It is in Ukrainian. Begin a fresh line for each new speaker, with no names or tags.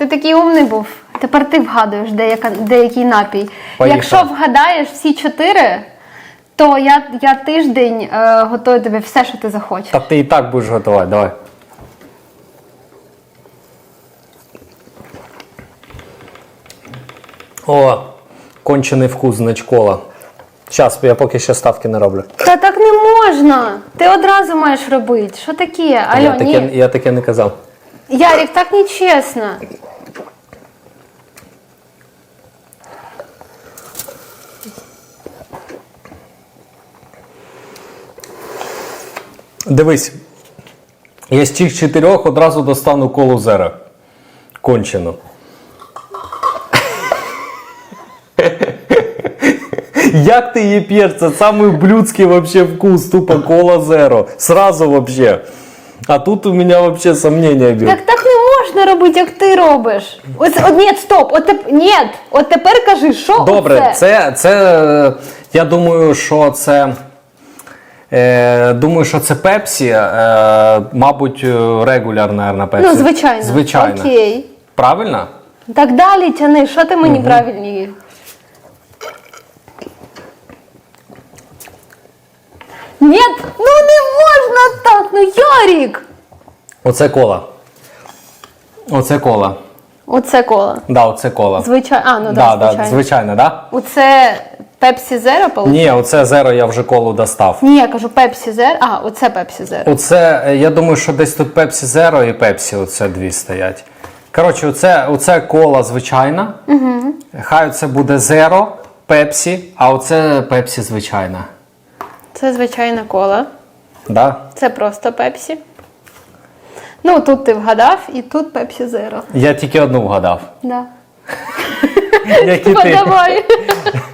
Ти такий умний був. Тепер ти вгадуєш деяка, деякий напій.
Поїхали.
Якщо вгадаєш всі чотири, то я, я тиждень е, готую тобі все, що ти захочеш.
Та ти і так будеш готувати, давай. О, кончений вкус значкола. Зараз, я поки ще ставки не роблю.
Та так не можна. Ти одразу маєш робити. Що таке? Алло,
я,
ні.
таке, я таке не казав.
Ярик, так не
Дивись, я з цих чотирьох одразу достану колу зера. Кончено. Як ти її п'єш? Це самий блюдський вообще вкус, тупо кола зеро. Сразу вообще. А тут у мене вообще сомнення б'ють.
Так так не можна робити, як ти робиш. Ось, от, ні, стоп, от теп, ні, от тепер кажи, що
Добре,
оце?
це, це е, я думаю, що це. Е, думаю, що це Пепсі. Е, мабуть, регуляр, наверное, Пепсі.
Ну, звичайно.
Звичайно.
Окей.
Правильно?
Так далі тяни, що ти мені правильні? Ні, ну не можна так, ну Ярік!
Оце кола. Оце кола.
Оце коло.
Да, оце кола.
Звичайно. А, ну
да,
да,
да,
звичайно.
звичайно, да?
Оце Пепсі Зеро, виходить?
Ні, оце зеро я вже колу достав.
Ні, я кажу Пепсі Зеро. А, оце Пепсі Зеро.
Оце, е, я думаю, що десь тут Пепсі Зеро і Пепсі, оце дві стоять. Коротше, оце, оце кола звичайна. Угу. Хай це буде зеро, Пепсі, а оце Пепсі звичайна.
Це звичайна кола.
Да?
Це просто Пепсі. Ну, тут ти вгадав, і тут Пепсі Зеро.
Я тільки одну вгадав.
Да.
Як і ти.
Подавай.